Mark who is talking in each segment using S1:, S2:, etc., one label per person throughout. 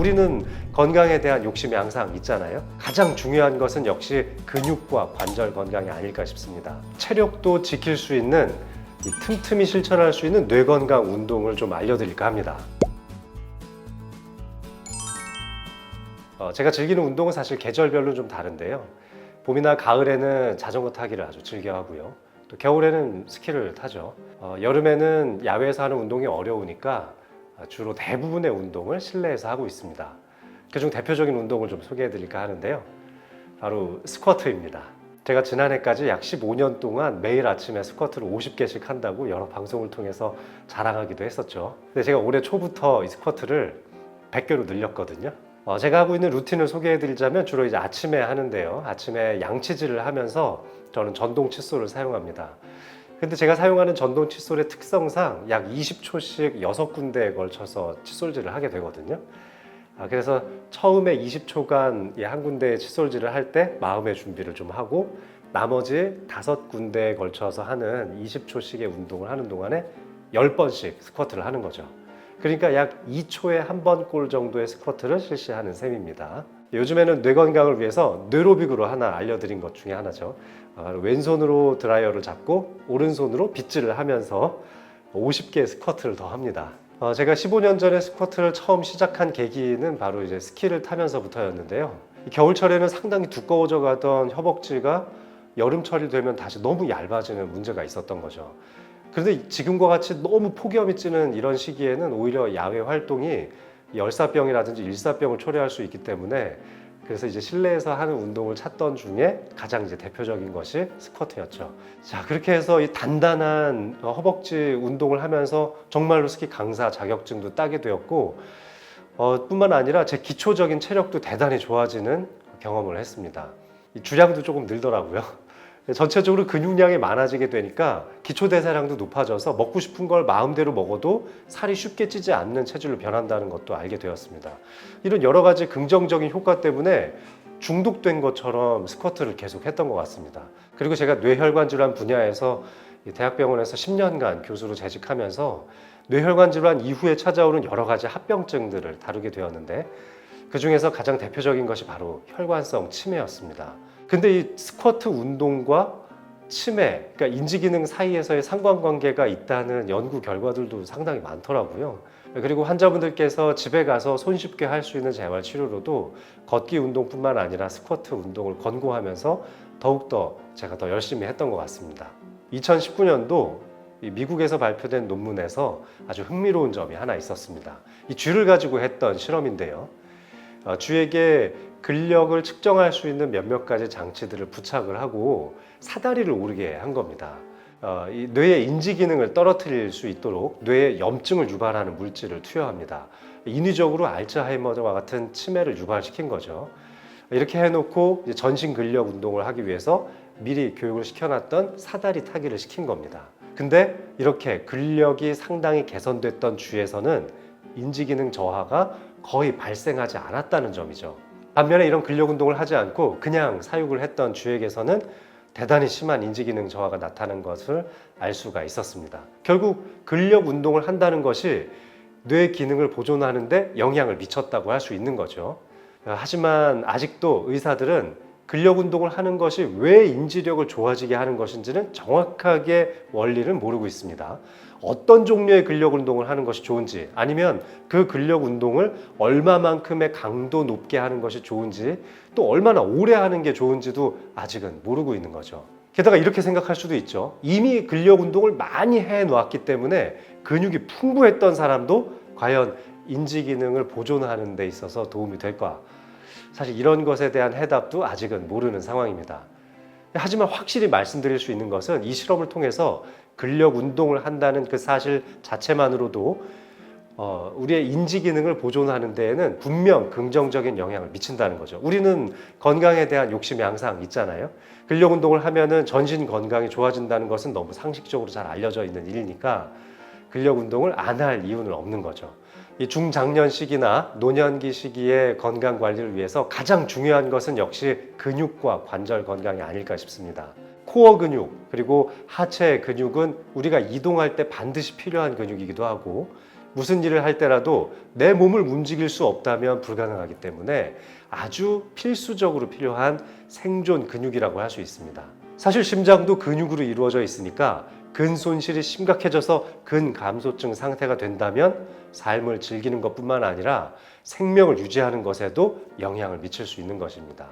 S1: 우리는 건강에 대한 욕심이 항상 있잖아요. 가장 중요한 것은 역시 근육과 관절 건강이 아닐까 싶습니다. 체력도 지킬 수 있는 이 틈틈이 실천할 수 있는 뇌 건강 운동을 좀 알려드릴까 합니다. 어, 제가 즐기는 운동은 사실 계절별로 좀 다른데요. 봄이나 가을에는 자전거 타기를 아주 즐겨 하고요. 또 겨울에는 스키를 타죠. 어, 여름에는 야외에서 하는 운동이 어려우니까 어, 주로 대부분의 운동을 실내에서 하고 있습니다. 그중 대표적인 운동을 좀 소개해 드릴까 하는데요. 바로 스쿼트입니다. 제가 지난해까지 약 15년 동안 매일 아침에 스쿼트를 50개씩 한다고 여러 방송을 통해서 자랑하기도 했었죠. 근데 제가 올해 초부터 이 스쿼트를 100개로 늘렸거든요. 어, 제가 하고 있는 루틴을 소개해 드리자면 주로 이제 아침에 하는데요. 아침에 양치질을 하면서 저는 전동 칫솔을 사용합니다. 근데 제가 사용하는 전동 칫솔의 특성상 약 20초씩 6군데에 걸쳐서 칫솔질을 하게 되거든요. 아, 그래서 처음에 20초간 이한 군데 칫솔질을 할 때 마음의 준비를 좀 하고 나머지 다섯 군데에 걸쳐서 하는 20초씩의 운동을 하는 동안에 10번씩 스쿼트를 하는 거죠. 그러니까 약 2초에 한 번 꼴 정도의 스쿼트를 실시하는 셈입니다. 요즘에는 뇌 건강을 위해서 뇌로빅으로 하나 알려드린 것 중에 하나죠. 아, 왼손으로 드라이어를 잡고 오른손으로 빗질을 하면서 50개의 스쿼트를 더 합니다. 어, 제가 15년 전에 스쿼트를 처음 시작한 계기는 바로 이제 스키를 타면서부터였는데요. 이 겨울철에는 상당히 두꺼워져 가던 허벅지가 여름철이 되면 다시 너무 얇아지는 문제가 있었던 거죠. 그런데 지금과 같이 너무 폭염이 찌는 이런 시기에는 오히려 야외 활동이 열사병이라든지 일사병을 초래할 수 있기 때문에 그래서 이제 실내에서 하는 운동을 찾던 중에 가장 이제 대표적인 것이 스쿼트였죠. 자, 그렇게 해서 이 단단한 허벅지 운동을 하면서 정말로 스키 강사 자격증도 따게 되었고, 어, 뿐만 아니라 제 기초적인 체력도 대단히 좋아지는 경험을 했습니다. 이 주량도 조금 늘더라고요. 전체적으로 근육량이 많아지게 되니까 기초 대사량도 높아져서 먹고 싶은 걸 마음대로 먹어도 살이 쉽게 찌지 않는 체질로 변한다는 것도 알게 되었습니다. 이런 여러 가지 긍정적인 효과 때문에 중독된 것처럼 스쿼트를 계속 했던 것 같습니다. 그리고 제가 뇌혈관 질환 분야에서 이 대학병원에서 10년간 교수로 재직하면서 뇌혈관 질환 이후에 찾아오는 여러 가지 합병증들을 다루게 되었는데 그 중에서 가장 대표적인 것이 바로 혈관성 치매였습니다. 근데 이 스쿼트 운동과 치매, 그러니까 인지 기능 사이에서의 상관관계가 있다는 연구 결과들도 상당히 많더라고요. 그리고 환자분들께서 집에 가서 손쉽게 할 수 있는 재활 치료로도 걷기 운동뿐만 아니라 스쿼트 운동을 권고하면서 더욱더 제가 더 열심히 했던 것 같습니다. 2019년도 미국에서 발표된 논문에서 아주 흥미로운 점이 하나 있었습니다. 이 쥐를 가지고 했던 실험인데요. 어, 쥐에게 근력을 측정할 수 있는 몇몇 가지 장치들을 부착을 하고 사다리를 오르게 한 겁니다. 어, 이 뇌의 인지 기능을 떨어뜨릴 수 있도록 뇌에 염증을 유발하는 물질을 투여합니다. 인위적으로 알츠하이머와 같은 치매를 유발시킨 거죠. 이렇게 해놓고 전신 근력 운동을 하기 위해서 미리 교육을 시켜놨던 사다리 타기를 시킨 겁니다. 근데 이렇게 근력이 상당히 개선됐던 쥐에서는 인지 기능 저하가 거의 발생하지 않았다는 점이죠. 반면에 이런 근력 운동을 하지 않고 그냥 사육을 했던 쥐에게서는 대단히 심한 인지 기능 저하가 나타나는 것을 알 수가 있었습니다. 결국 근력 운동을 한다는 것이 뇌 기능을 보존하는데 영향을 미쳤다고 할 수 있는 거죠. 하지만 아직도 의사들은 근력 운동을 하는 것이 왜 인지력을 좋아지게 하는 것인지는 정확하게 원리를 모르고 있습니다. 어떤 종류의 근력 운동을 하는 것이 좋은지 아니면 그 근력 운동을 얼마만큼의 강도 높게 하는 것이 좋은지 또 얼마나 오래 하는 게 좋은지도 아직은 모르고 있는 거죠. 게다가 이렇게 생각할 수도 있죠. 이미 근력 운동을 많이 해 놓았기 때문에 근육이 풍부했던 사람도 과연 인지 기능을 보존하는 데 있어서 도움이 될까? 사실 이런 것에 대한 해답도 아직은 모르는 상황입니다. 하지만 확실히 말씀드릴 수 있는 것은 이 실험을 통해서 근력 운동을 한다는 그 사실 자체만으로도 어, 우리의 인지 기능을 보존하는 데에는 분명 긍정적인 영향을 미친다는 거죠. 우리는 건강에 대한 욕심이 항상 있잖아요. 근력 운동을 하면은 전신 건강이 좋아진다는 것은 너무 상식적으로 잘 알려져 있는 일이니까 근력 운동을 안 할 이유는 없는 거죠. 이 중장년 시기나 노년기 시기의 건강 관리를 위해서 가장 중요한 것은 역시 근육과 관절 건강이 아닐까 싶습니다. 코어 근육 그리고 하체 근육은 우리가 이동할 때 반드시 필요한 근육이기도 하고 무슨 일을 할 때라도 내 몸을 움직일 수 없다면 불가능하기 때문에 아주 필수적으로 필요한 생존 근육이라고 할 수 있습니다. 사실 심장도 근육으로 이루어져 있으니까 근 손실이 심각해져서 근 감소증 상태가 된다면 삶을 즐기는 것뿐만 아니라 생명을 유지하는 것에도 영향을 미칠 수 있는 것입니다.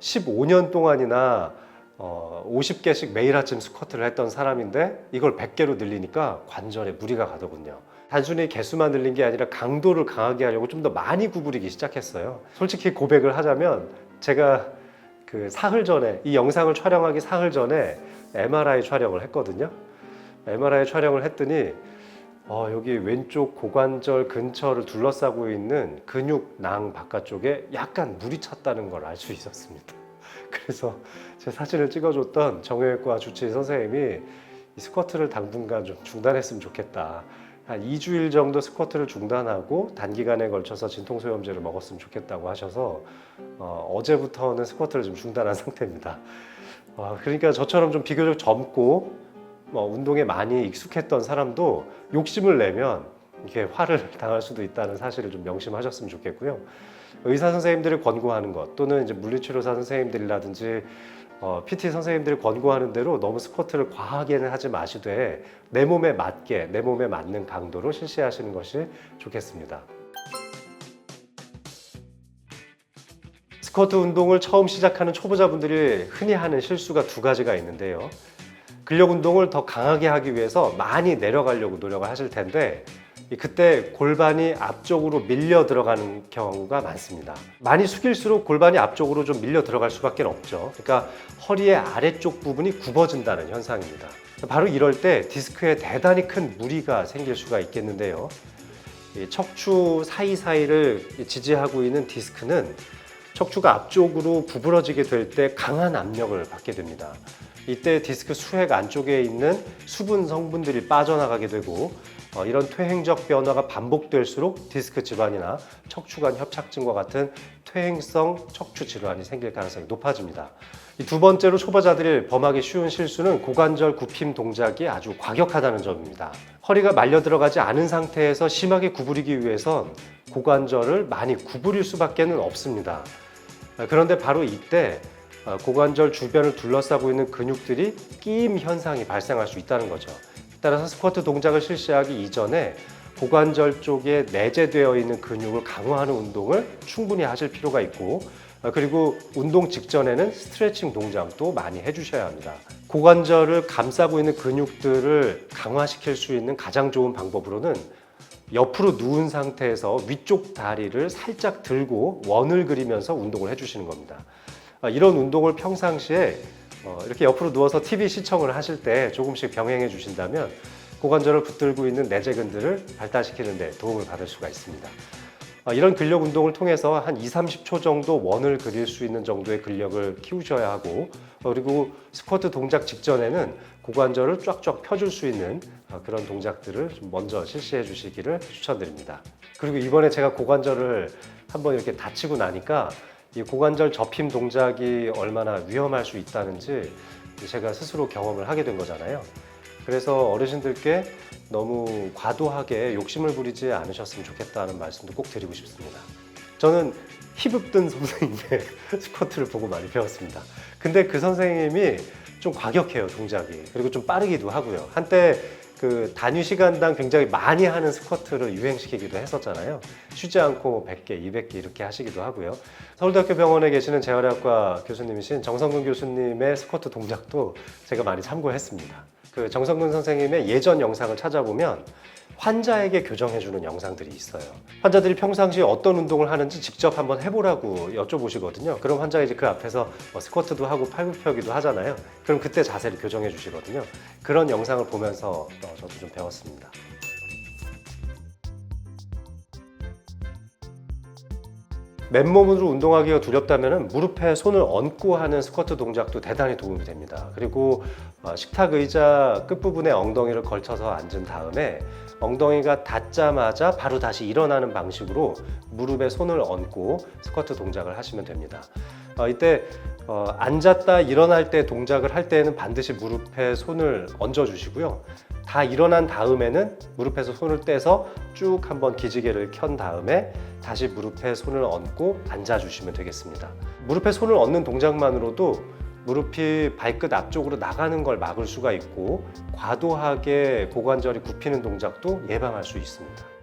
S1: 15년 동안이나 어, 50개씩 매일 아침 스쿼트를 했던 사람인데 이걸 100개로 늘리니까 관절에 무리가 가더군요. 단순히 개수만 늘린 게 아니라 강도를 강하게 하려고 좀 더 많이 구부리기 시작했어요. 솔직히 고백을 하자면 제가 그 사흘 전에 이 영상을 촬영하기 사흘 전에 MRI 촬영을 했거든요. MRI 촬영을 했더니 어, 여기 왼쪽 고관절 근처를 둘러싸고 있는 근육낭 바깥쪽에 약간 물이 찼다는 걸 알 수 있었습니다. 그래서 제 사진을 찍어줬던 정형외과 주치의 선생님이 이 스쿼트를 당분간 좀 중단했으면 좋겠다. 한 2주일 정도 스쿼트를 중단하고 단기간에 걸쳐서 진통소염제를 먹었으면 좋겠다고 하셔서 어, 어제부터는 스쿼트를 좀 중단한 상태입니다. 어, 그러니까 저처럼 좀 비교적 젊고 뭐 운동에 많이 익숙했던 사람도 욕심을 내면 이게 화를 당할 수도 있다는 사실을 좀 명심하셨으면 좋겠고요. 의사 선생님들이 권고하는 것 또는 이제 물리치료사 선생님들이라든지 어, PT 선생님들이 권고하는 대로 너무 스쿼트를 과하게는 하지 마시되 내 몸에 맞게 내 몸에 맞는 강도로 실시하시는 것이 좋겠습니다. 스쿼트 운동을 처음 시작하는 초보자분들이 흔히 하는 실수가 두 가지가 있는데요. 근력 운동을 더 강하게 하기 위해서 많이 내려가려고 노력을 하실 텐데 이 그때 골반이 앞쪽으로 밀려 들어가는 경우가 많습니다. 많이 숙일수록 골반이 앞쪽으로 좀 밀려 들어갈 수밖에 없죠. 그러니까 허리의 아래쪽 부분이 굽어진다는 현상입니다. 바로 이럴 때 디스크에 대단히 큰 무리가 생길 수가 있겠는데요. 이 척추 사이사이를 지지하고 있는 디스크는 척추가 앞쪽으로 구부러지게 될 때 강한 압력을 받게 됩니다. 이때 디스크 수핵 안쪽에 있는 수분 성분들이 빠져나가게 되고 어, 이런 퇴행적 변화가 반복될수록 디스크 질환이나 척추관 협착증과 같은 퇴행성 척추 질환이 생길 가능성이 높아집니다. 이두 번째로 초보자들이 범하기 쉬운 실수는 고관절 굽힘 동작이 아주 과격하다는 점입니다. 허리가 말려 들어가지 않은 상태에서 심하게 구부리기 위해선 고관절을 많이 구부릴 수밖에 는 없습니다. 아, 그런데 바로 이때 어, 고관절 주변을 둘러싸고 있는 근육들이 끼임 현상이 발생할 수 있다는 거죠. 따라서 스쿼트 동작을 실시하기 이전에 고관절 쪽에 내재되어 있는 근육을 강화하는 운동을 충분히 하실 필요가 있고 어, 그리고 운동 직전에는 스트레칭 동작도 많이 해주셔야 합니다. 고관절을 감싸고 있는 근육들을 강화시킬 수 있는 가장 좋은 방법으로는 옆으로 누운 상태에서 위쪽 다리를 살짝 들고 원을 그리면서 운동을 해주시는 겁니다. 아, 이런 운동을 평상시에 어, 이렇게 옆으로 누워서 TV 시청을 하실 때 조금씩 병행해 주신다면 고관절을 붙들고 있는 내재근들을 발달시키는 데 도움을 받을 수가 있습니다. 어, 이런 근력 운동을 통해서 한 2, 30초 정도 원을 그릴 수 있는 정도의 근력을 키우셔야 하고 어, 그리고 스쿼트 동작 직전에는 고관절을 쫙쫙 펴줄 수 있는 어, 그런 동작들을 좀 먼저 실시해 주시기를 추천드립니다. 그리고 이번에 제가 고관절을 한번 이렇게 다치고 나니까 이 고관절 접힘 동작이 얼마나 위험할 수 있다는지 제가 스스로 경험을 하게 된 거잖아요. 그래서 어르신들께 너무 과도하게 욕심을 부리지 않으셨으면 좋겠다는 말씀도 꼭 드리고 싶습니다. 저는 힙읍든 선생님의 스쿼트를 보고 많이 배웠습니다. 근데 그 선생님이 좀 과격해요, 동작이. 그리고 좀 빠르기도 하고요. 한때 그 단위 시간당 굉장히 많이 하는 스쿼트를 유행시키기도 했었잖아요. 쉬지 않고 100개, 200개 이렇게 하시기도 하고요. 서울대학교 병원에 계시는 재활의학과 교수님이신 정성근 교수님의 스쿼트 동작도 제가 많이 참고했습니다. 그 정성근 선생님의 예전 영상을 찾아보면 환자에게 교정해주는 영상들이 있어요. 환자들이 평상시에 어떤 운동을 하는지 직접 한번 해보라고 여쭤보시거든요. 그럼 환자가 이제 그 앞에서 뭐 스쿼트도 하고 팔굽혀기도 하잖아요. 그럼 그때 자세를 교정해 주시거든요. 그런 영상을 보면서 어, 저도 좀 배웠습니다. 맨몸으로 운동하기가 두렵다면 무릎에 손을 얹고 하는 스쿼트 동작도 대단히 도움이 됩니다. 그리고 어, 식탁 의자 끝부분에 엉덩이를 걸쳐서 앉은 다음에 엉덩이가 닿자마자 바로 다시 일어나는 방식으로 무릎에 손을 얹고 스쿼트 동작을 하시면 됩니다. 어, 이때 어, 앉았다 일어날 때 동작을 할 때에는 반드시 무릎에 손을 얹어 주시고요. 다 일어난 다음에는 무릎에서 손을 떼서 쭉 한번 기지개를 켠 다음에 다시 무릎에 손을 얹고 앉아 주시면 되겠습니다. 무릎에 손을 얹는 동작만으로도 무릎이 발끝 앞쪽으로 나가는 걸 막을 수가 있고 과도하게 고관절이 굽히는 동작도 예방할 수 있습니다.